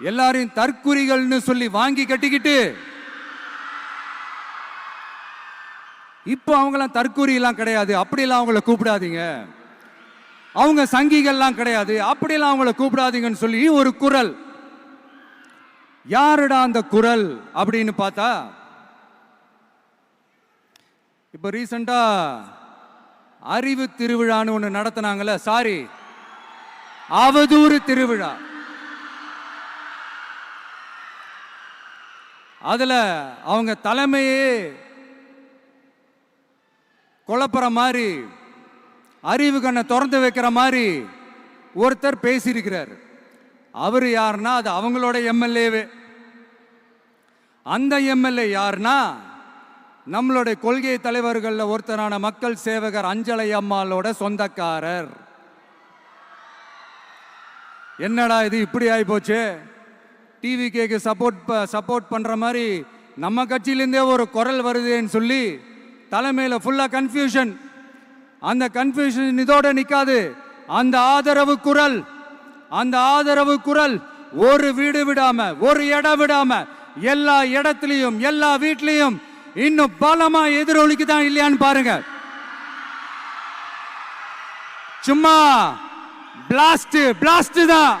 எல்லாரையும் தற்குறிகள்னு சொல்லி வாங்கி கட்டிக்கிட்டு இப்போ அவங்களாம் தற்குறி கிடையாது. அப்படிலாம் அவங்கள கூப்பிடாதீங்க. அவங்க சங்கிகள்லாம் கிடையாது. அப்படிலாம் அவங்கள கூப்பிடாதீங்கன்னு சொல்லி ஒரு குரல். யாருடா அந்த குரல் அப்படின்னு பார்த்தா இப்போ ரீசண்டா அறிவு திருவிழான்னு ஒன்று நடத்தினாங்கல்ல சாரி அவதூறு திருவிழா. அதில் அவங்க தலைமையே குழப்புற மாதிரி அறிவு கண்ணை திறந்து வைக்கிற மாதிரி ஒருத்தர் பேசியிருக்கிறார். அவர் யாருன்னா அது அவங்களோட எம்எல்ஏவே. அந்த எம்எல்ஏ யாருன்னா நம்மளுடைய கொள்கை தலைவர்களில் ஒருத்தரான மக்கள் சேவகர் அஞ்சலை அம்மாளோட சொந்தக்காரர். என்னடா இது இப்படி ஆகி டிவிகேக்கு டிவி கேக்கு சப்போர்ட் சப்போர்ட் பண்ணுற மாதிரி நம்ம கட்சியிலேருந்தே ஒரு குரல் வருதுன்னு சொல்லி தலைமையில் ஃபுல்லாக கன்ஃபியூஷன் அந்த கன்ஃபியூஷன் இதோடு நிற்காது அந்த ஆதரவு குரல் அந்த ஆதரவு குரல் ஒரு வீடு விடாம ஒரு இடம் விடாம எல்லா இடத்துலையும் எல்லா வீட்லையும் இன்னும் பலமா எதிரொலிக்குதான் இல்லையான்னு பாருங்க. சும்மா பிளாஸ்ட் பிளாஸ்ட் தான்.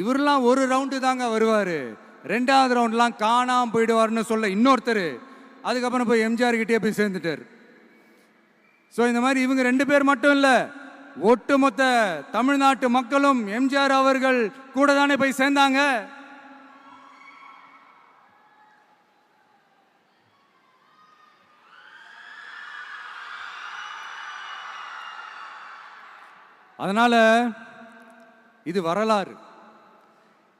இவரெல்லாம் ஒரு ரவுண்டு தாங்க வருவார். ரெண்டாவது ரவுண்ட்லாம் காணாமல் போயிடுவார்னு சொல்ல இன்னொருத்தர். அதுக்கப்புறம் போய் எம்ஜிஆர் கிட்டே போய் சேர்ந்துட்டார். ஸோ இந்த மாதிரி இவங்க ரெண்டு பேர் மட்டும் இல்லை ஒட்டுமொத்த தமிழ்நாட்டு மக்களும் எம்ஜிஆர் அவர்கள் கூட தானே போய் சேர்ந்தாங்க. அதனால் இது வரலாறு.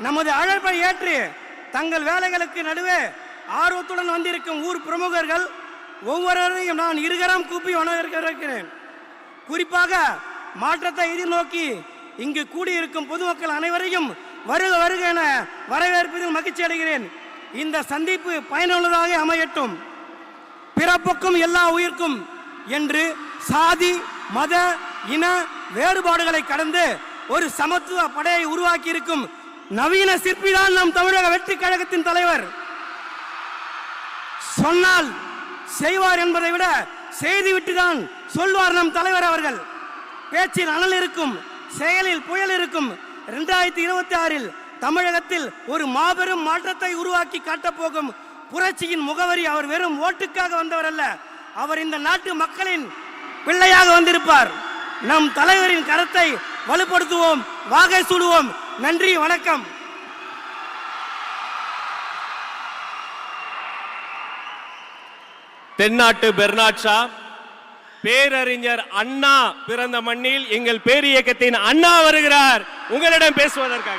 நமது அழைப்பை ஏற்று தங்கள் வேலைகளுக்கு நடுவே ஆர்வத்துடன் வந்திருக்கும் ஊர் பிரமுகர்கள் ஒவ்வொருவரையும் நான் இருகரம் கூப்பி வணங்கிருக்கிறேன் குறிப்பாக மாற்றத்தை எதிர்நோக்கி இங்கு கூடியிருக்கும் பொதுமக்கள் அனைவரையும் வருக வருக என வரவேற்பதில் மகிழ்ச்சி அடைகிறேன். இந்த சந்திப்பு பயனுள்ளதாக அமையட்டும். பிறப்புக்கும் எல்லா உயிர்க்கும் என்று சாதி மத இன வேறுபாடுகளை கடந்து ஒரு சமத்துவ படையை உருவாக்கி இருக்கும் நவீன சிற்பிதான் நம் தமிழக வெற்றி கழகத்தின் தலைவர். சொன்னால் செய்வார் என்பதை விட செய்துவிட்டுதான் சொல்வார் நம் தலைவர் அவர்கள். பேச்சில் அனல் இருக்கும் செயலில் புயல் இருக்கும். இரண்டாயிரத்தி இருபத்தி ஆறில் தமிழகத்தில் ஒரு மாபெரும் மாற்றத்தை உருவாக்கி காட்டப் போகும் புரட்சியின் முகவரி அவர் வெறும் ஓட்டுக்காக வந்தவர் அல்ல அவர் இந்த நாட்டு மக்களின் பிள்ளையாக வந்திருப்பார். நம் தலைவரின் கரத்தை வலுப்படுத்துவோம் வாகை சூடுவோம் நன்றி வணக்கம். தென்னாட்டு பெர்னாட்ஷா பேரறிஞர் அண்ணா பிறந்த மண்ணில் எங்கள் பேரியக்கத்தின் அண்ணா வருகிறார். உங்களிடம் பேசுவதற்காக.